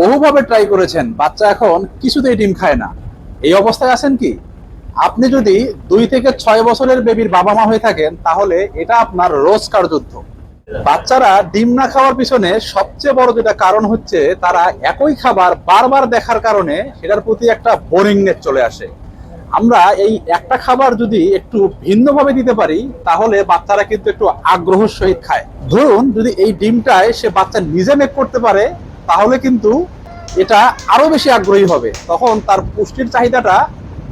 বহুভাবে try করেছেন, বাচ্চা এখন কিছুতেই ডিম খায় না। এই অবস্থায় আছেন কি? আপনি যদি দুই থেকে ছয় বছরের বেবির বাবা মা হয়ে থাকেন, তাহলে এটা আপনার রোজকার যুদ্ধ। বাচ্চারা ডিম না খাওয়ার পিছনে সবচেয়ে বড় যেটা কারণ হচ্ছে, তারা একই খাবার বারবার দেখার কারণে সেটার প্রতি একটা বোরিংনেস চলে আসে। আমরা এই একটা খাবার যদি একটু ভিন্নভাবে দিতে পারি, তাহলে বাচ্চারা কিন্তু একটু আগ্রহ সহিত খায়। ধরুন, যদি এই ডিমটায় সে বাচ্চা নিজে মেক করতে পারে তাহলে কিন্তু এটা আরও বেশি আগ্রহী হবে। তখন তার পুষ্টির চাহিদাটা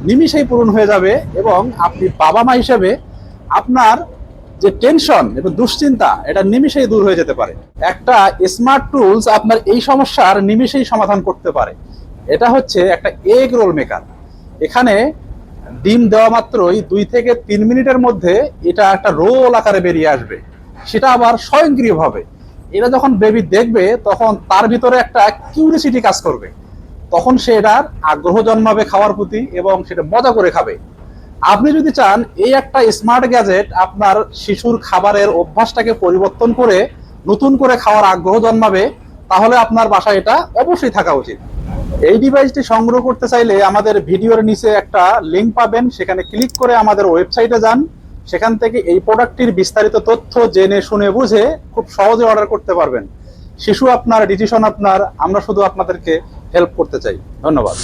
নিমিষেই পূরণ হয়ে যাবে এবং আপনি বাবা মা হিসেবে আপনার যে টেনশন এবং দুশ্চিন্তা, এটা নিমিষেই দূর হয়ে যেতে পারে। একটা স্মার্ট টুলস আপনার এই সমস্যার নিমিষেই সমাধান করতে পারে। এটা হচ্ছে একটা এগ রোল মেকার এখানে ডিম দেওয়া মাত্রই দুই থেকে তিন মিনিটের মধ্যে এটা একটা রোল আকারে বেরিয়ে আসবে। সেটা আবার স্বয়ংক্রিয়ভাবে। এটা যখন বেবি দেখবে, তখন তার ভিতরে একটা কিউরিসিটি কাজ করবে। তখন সে এটার আগ্রহ জন্মাবে খাওয়ার প্রতি এবং সেটা মজা করে খাবে। আপনি যদি চান, এই একটা স্মার্ট গ্যাজেট আপনার শিশুর খাবারের অভ্যাসটাকে পরিবর্তন করে, নতুন করে খাওয়ার আগ্রহ জন্মাবে, তাহলে আপনার বাসায় এটা অবশ্যই থাকা উচিত। এই ডিভাইসটি সংগ্রহ করতে চাইলে আমাদের ভিডিওর নিচে একটা লিঙ্ক পাবেন, সেখানে ক্লিক করে আমাদের ওয়েবসাইটে যান। সেখান থেকে এই প্রোডাক্টটির বিস্তারিত তথ্য জেনে, শুনে, বুঝে খুব সহজে অর্ডার করতে পারবেন। শিশু আপনার ডিসিশন আপনার, আমরা শুধু আপনাদেরকে হেল্প করতে চাই। ধন্যবাদ।